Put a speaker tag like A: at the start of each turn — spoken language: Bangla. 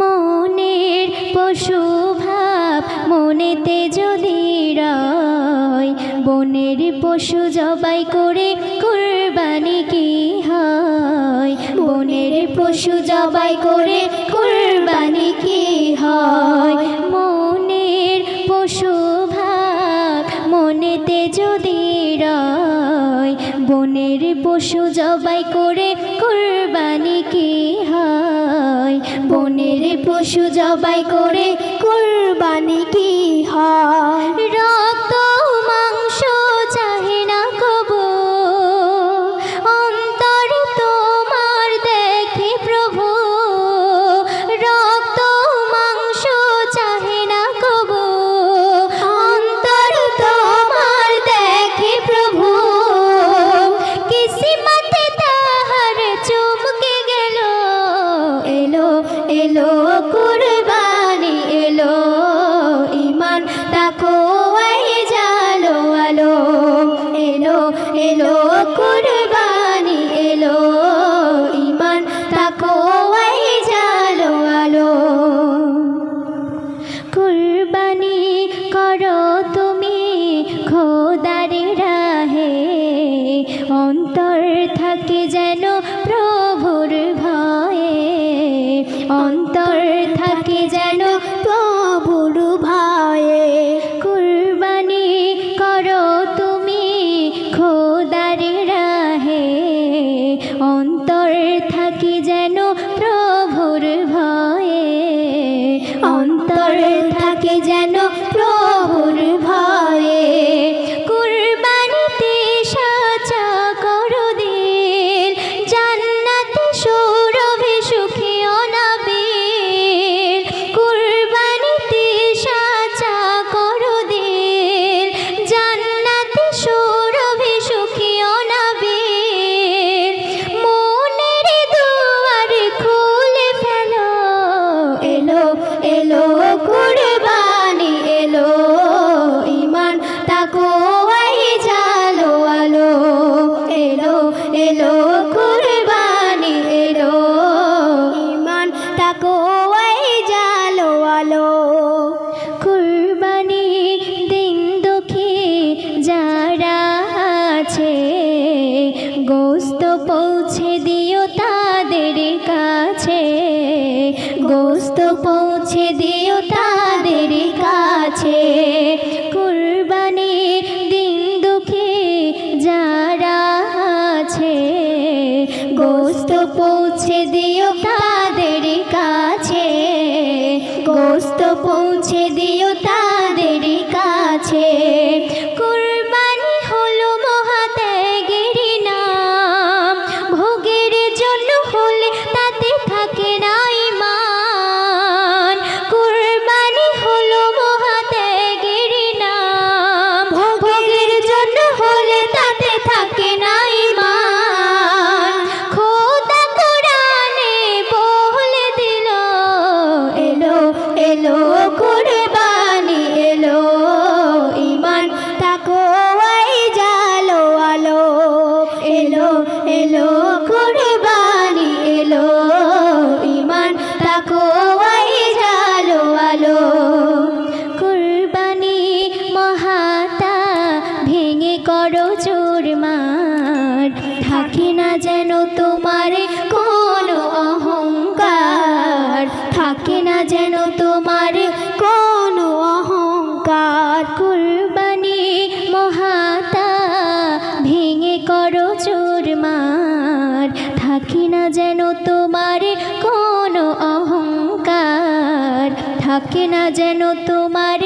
A: মনের পশুভাব মনেতে যদি রয়, বনের পশু জবাই করে কুরবানি কি হয়? বনের পশু জবাই করে কুরবানি কি হয়? মনের পশুভাব মনেতে যদি মনের পশু জবাই করে কুরবানি কি হয়? বনের পশু জবাই করে কুরবানি কি হয়? রব थक जाए গোস্ত পৌঁছে দিও তাদের কাছে। কুরবানির দিন দুঃখে যারা আছে, গোস্ত পৌঁছে দিও তাদের কাছে। গোস্ত পৌঁছে দিও তা থাকে না যেন তোমার কোনো অহংকার। কুরবানি মহাতা, ভেঙে করো চোরমার থাকি না যেন তোমার কোনো অহংকার। থাকে না যেন তোমার